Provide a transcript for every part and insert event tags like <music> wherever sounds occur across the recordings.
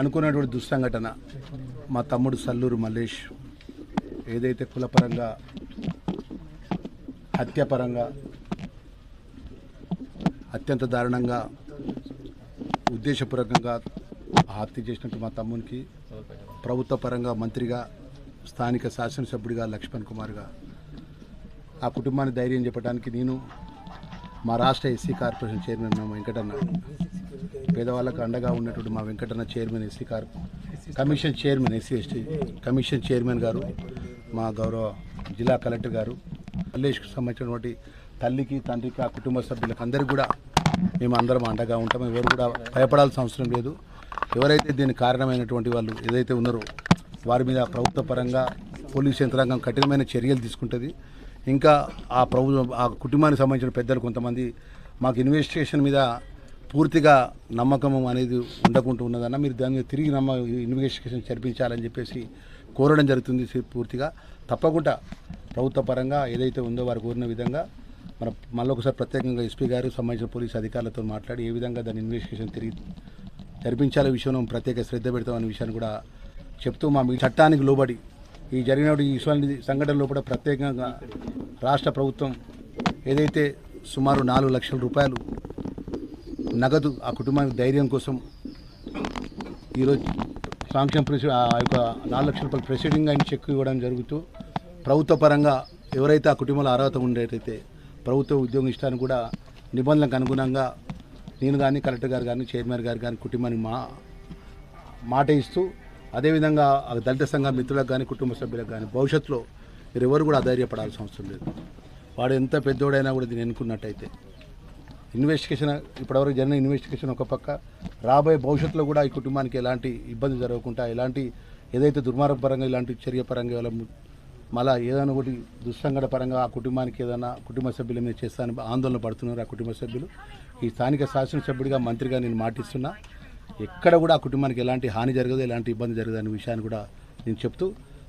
అనుకున్నటువంటి దుస్సంఘటన. మా తమ్ముడు సల్లూరు మల్లేష్ ఏదైతే కులపరంగా హత్యపరంగా అత్యంత దారుణంగా ఉద్దేశపూర్వకంగా హత్య చేసినట్టు మా తమ్మునికి ప్రభుత్వ పరంగా మంత్రిగా స్థానిక శాసనసభ్యుడిగా లక్ష్మణ్ కుమార్గా ఆ కుటుంబాన్ని ధైర్యం చెప్పడానికి నేను మా రాష్ట్ర ఎస్సీ కార్పొరేషన్ చైర్మన్ మా వెంకటన్న. పేదవాళ్ళకు అండగా ఉన్నటువంటి మా Venkatanna chairman SC car commission chairman SC ST commission chairman గారు మా గౌరవ జిల్లా కలెక్టర్ గారు మల్లేష్కి సంబంధించినటువంటి తల్లికి తండ్రికి ఆ కుటుంబ సభ్యులకు అందరికీ కూడా మేము అందరం అండగా ఉంటాం. ఎవరు కూడా భయపడాల్సిన అవసరం లేదు. ఎవరైతే దీనికి కారణమైనటువంటి వాళ్ళు ఏదైతే ఉన్నారో వారి మీద ప్రభుత్వ పరంగా పోలీస్ యంత్రాంగం కఠినమైన చర్యలు తీసుకుంటుంది. ఇంకా ఆ ప్రభు ఆ కుటుంబానికి సంబంధించిన పెద్దలు కొంతమంది మాకు ఇన్వెస్టిగేషన్ మీద పూర్తిగా నమ్మకం అనేది ఉండకుండా ఉన్నదన్న మీరు దాని మీద తిరిగి నమ్మ ఇన్వెస్టిగేషన్ జరిపించాలని చెప్పేసి కోరడం జరుగుతుంది పూర్తిగా. తప్పకుండా ప్రభుత్వ పరంగా ఏదైతే ఉందో వారు కోరిన విధంగా మన మళ్ళీ ఒకసారి ప్రత్యేకంగా ఎస్పీ గారు సంబంధించిన పోలీస్ అధికారులతో మాట్లాడి ఏ విధంగా దాని ఇన్వెస్టిగేషన్ తిరిగి జరిపించాలే విషయంలో ప్రత్యేక శ్రద్ధ పెడతామనే విషయాన్ని కూడా చెప్తూ మా మీ చట్టానికి లోబడి ఈ జరిగిన ఈ ఇటువంటి సంఘటనలో కూడా ప్రత్యేకంగా రాష్ట్ర ప్రభుత్వం ఏదైతే సుమారు నాలుగు లక్షల రూపాయలు నగదు ఆ కుటుంబానికి ధైర్యం కోసం ఈరోజు సాంక్షన్ ప్రెసి ఆ యొక్క నాలుగు లక్షల రూపాయలు ప్రెసిడింగ్ అని చెక్ ఇవ్వడం జరుగుతూ ప్రభుత్వ పరంగా ఎవరైతే ఆ కుటుంబంలో అర్హత ఉండేటైతే ప్రభుత్వ ఉద్యోగం ఇష్టాన్ని కూడా నిబంధనలకు అనుగుణంగా నేను కానీ కలెక్టర్ గారు కానీ చైర్మన్ గారు కానీ కుటుంబానికి మా మాట ఇస్తూ అదేవిధంగా దళిత సంఘ మిత్రులకు కానీ కుటుంబ సభ్యులకు కానీ భవిష్యత్తులో మీరెవరు కూడా అధైర్యపడాల్సిన అవసరం లేదు. వాడు ఎంత పెద్దోడైనా కూడా దీన్ని ఎన్నుకున్నట్టయితే. ఇన్వెస్టిగేషన్ ఇప్పటివరకు జరిగిన ఇన్వెస్టిగేషన్ ఒక పక్క రాబోయే భవిష్యత్తులో కూడా ఈ కుటుంబానికి ఎలాంటి ఇబ్బంది జరగకుండా ఎలాంటి ఏదైతే దుర్మార్గపరంగా ఇలాంటి చర్య పరంగా మళ్ళా ఏదైనా ఒకటి దుస్సంగడ పరంగా ఆ కుటుంబానికి ఏదైనా కుటుంబ సభ్యుల మీద చేస్తానని ఆందోళన పడుతున్నారు ఆ కుటుంబ సభ్యులు. ఈ స్థానిక శాసనసభ్యుడిగా మంత్రిగా నేను మాటిస్తున్నా. ఎక్కడ కూడా ఆ కుటుంబానికి ఎలాంటి హాని జరగదు ఎలాంటి ఇబ్బంది జరగదు అనే విషయాన్ని కూడా నేను చెప్తూ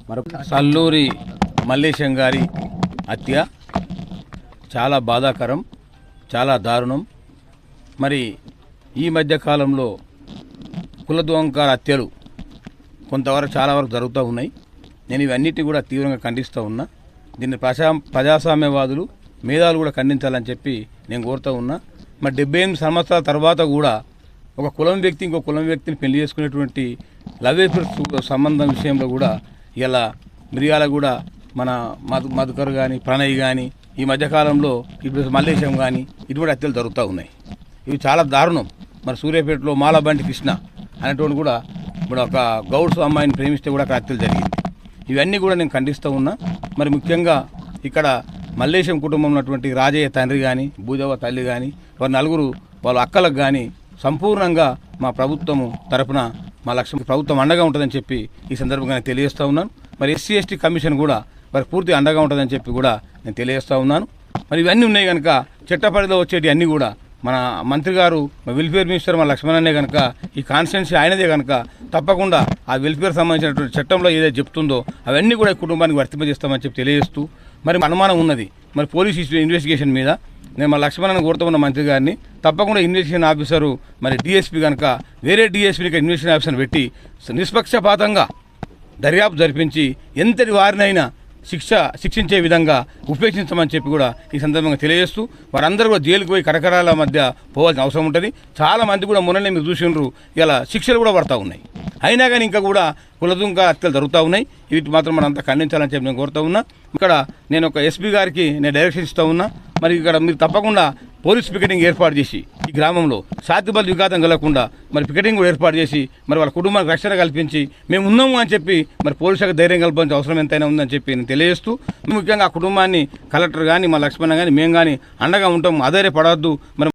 మరొక <laughs> సల్లూరి మల్లేశం గారి హత్య చాలా బాధాకరం చాలా దారుణం. మరి ఈ మధ్య కాలంలో కులద్వంకార హత్యలు కొంతవరకు చాలా వరకు జరుగుతూ ఉన్నాయి. నేను ఇవన్నిటిని కూడా తీవ్రంగా ఖండిస్తూ ఉన్నా. దీన్ని ప్రజా ప్రజాస్వామ్యవాదులు మేధావులు కూడా ఖండించాలని చెప్పి నేను కోరుతూ ఉన్నా. మరి డెబ్బై ఎనిమిది సంవత్సరాల తర్వాత కూడా ఒక కులం వ్యక్తి ఇంకో కులం వ్యక్తిని పెళ్ళి చేసుకునేటువంటి లవ్ సంబంధం విషయంలో కూడా ఇలా మిరియాల కూడా మన మధు మధుకర్ కానీ ప్రణయ్ కానీ ఈ మధ్యకాలంలో ఇప్పుడు మల్లేశం కానీ ఇటువంటి హత్యలు జరుగుతూ ఉన్నాయి. ఇవి చాలా దారుణం. మరి సూర్యాపేటలో మాలబంటి కృష్ణ అనేటువంటి కూడా ఇప్పుడు ఒక గౌడ్స్ అమ్మాయిని ప్రేమిస్తే కూడా అక్కడ హత్యలు జరిగింది. ఇవన్నీ కూడా నేను ఖండిస్తూ ఉన్నా. మరి ముఖ్యంగా ఇక్కడ మల్లేశం కుటుంబం ఉన్నటువంటి రాజయ్య తండ్రి కానీ భూదేవ తల్లి కానీ వారి నలుగురు వాళ్ళ అక్కలకు కానీ సంపూర్ణంగా మా ప్రభుత్వము తరపున మా లక్ష్యం ప్రభుత్వం అండగా ఉంటుందని చెప్పి ఈ సందర్భంగా నేను తెలియజేస్తూ ఉన్నాను. మరి ఎస్సీ ఎస్టీ కమిషన్ కూడా మరి పూర్తి అండగా ఉంటుందని చెప్పి కూడా నేను తెలియజేస్తూ ఉన్నాను. మరి ఇవన్నీ ఉన్నాయి కనుక చట్టపరిధిలో వచ్చేటి అన్నీ కూడా మన మంత్రి గారు మా వెల్ఫేర్ మినిస్టర్ మన లక్ష్మణనే కనుక ఈ కాన్స్టిట్యున్సీ ఆయనదే కనుక తప్పకుండా ఆ వెల్ఫేర్ సంబంధించినటువంటి చట్టంలో ఏదైతే చెప్తుందో అవన్నీ కూడా కుటుంబానికి వర్తింపజేస్తామని చెప్పి తెలియజేస్తూ మరి అనుమానం ఉన్నది. మరి పోలీస్ ఇన్వెస్టిగేషన్ మీద నేను మా లక్ష్మణ్ కోరుతూ ఉన్న మంత్రి గారిని తప్పకుండా ఇన్వెస్టిగేషన్ ఆఫీసరు మరి డిఎస్పీ కనుక వేరే డిఎస్పీని ఇన్వెస్టిగేషన్ ఆఫీసర్ పెట్టి నిష్పక్షపాతంగా దర్యాప్తు జరిపించి ఎంతటి వారినైనా శిక్ష శిక్షించే విధంగా ఉపేక్షించమని చెప్పి కూడా ఈ సందర్భంగా తెలియజేస్తూ వారందరూ కూడా జైలుకు పోయి కరకరాల మధ్య పోవాల్సిన అవసరం ఉంటుంది. చాలా మంది కూడా మొన్ననే మీరు చూసినారు ఇలా శిక్షలు కూడా పడతా ఉన్నాయి. అయినా కానీ ఇంకా కూడా కులదుంక హత్యలు జరుగుతూ ఉన్నాయి. వీటి మాత్రం మనం అంతా ఖండించాలని చెప్పి నేను కోరుతా ఉన్నా. ఇక్కడ నేను ఒక ఎస్పీ గారికి నేను డైరెక్షన్ ఇస్తూ ఉన్నా. మరి ఇక్కడ మీరు తప్పకుండా పోలీస్ పికెటింగ్ ఏర్పాటు చేసి ఈ గ్రామంలో శాతిబల్ విఘాతం కలగకుండా మరి పికెటింగ్ కూడా ఏర్పాటు చేసి మరి వాళ్ళ కుటుంబానికి రక్షణ కల్పించి మేము ఉన్నాము అని చెప్పి మరి పోలీసులకు ధైర్యం కల్పించే అవసరం ఎంతైనా ఉందని చెప్పి నేను తెలియజేస్తూ ముఖ్యంగా ఆ కుటుంబాన్ని కలెక్టర్ కానీ మా లక్ష్మణ కానీ మేము కానీ అండగా ఉంటాం అధైర్యపడవద్దు మరి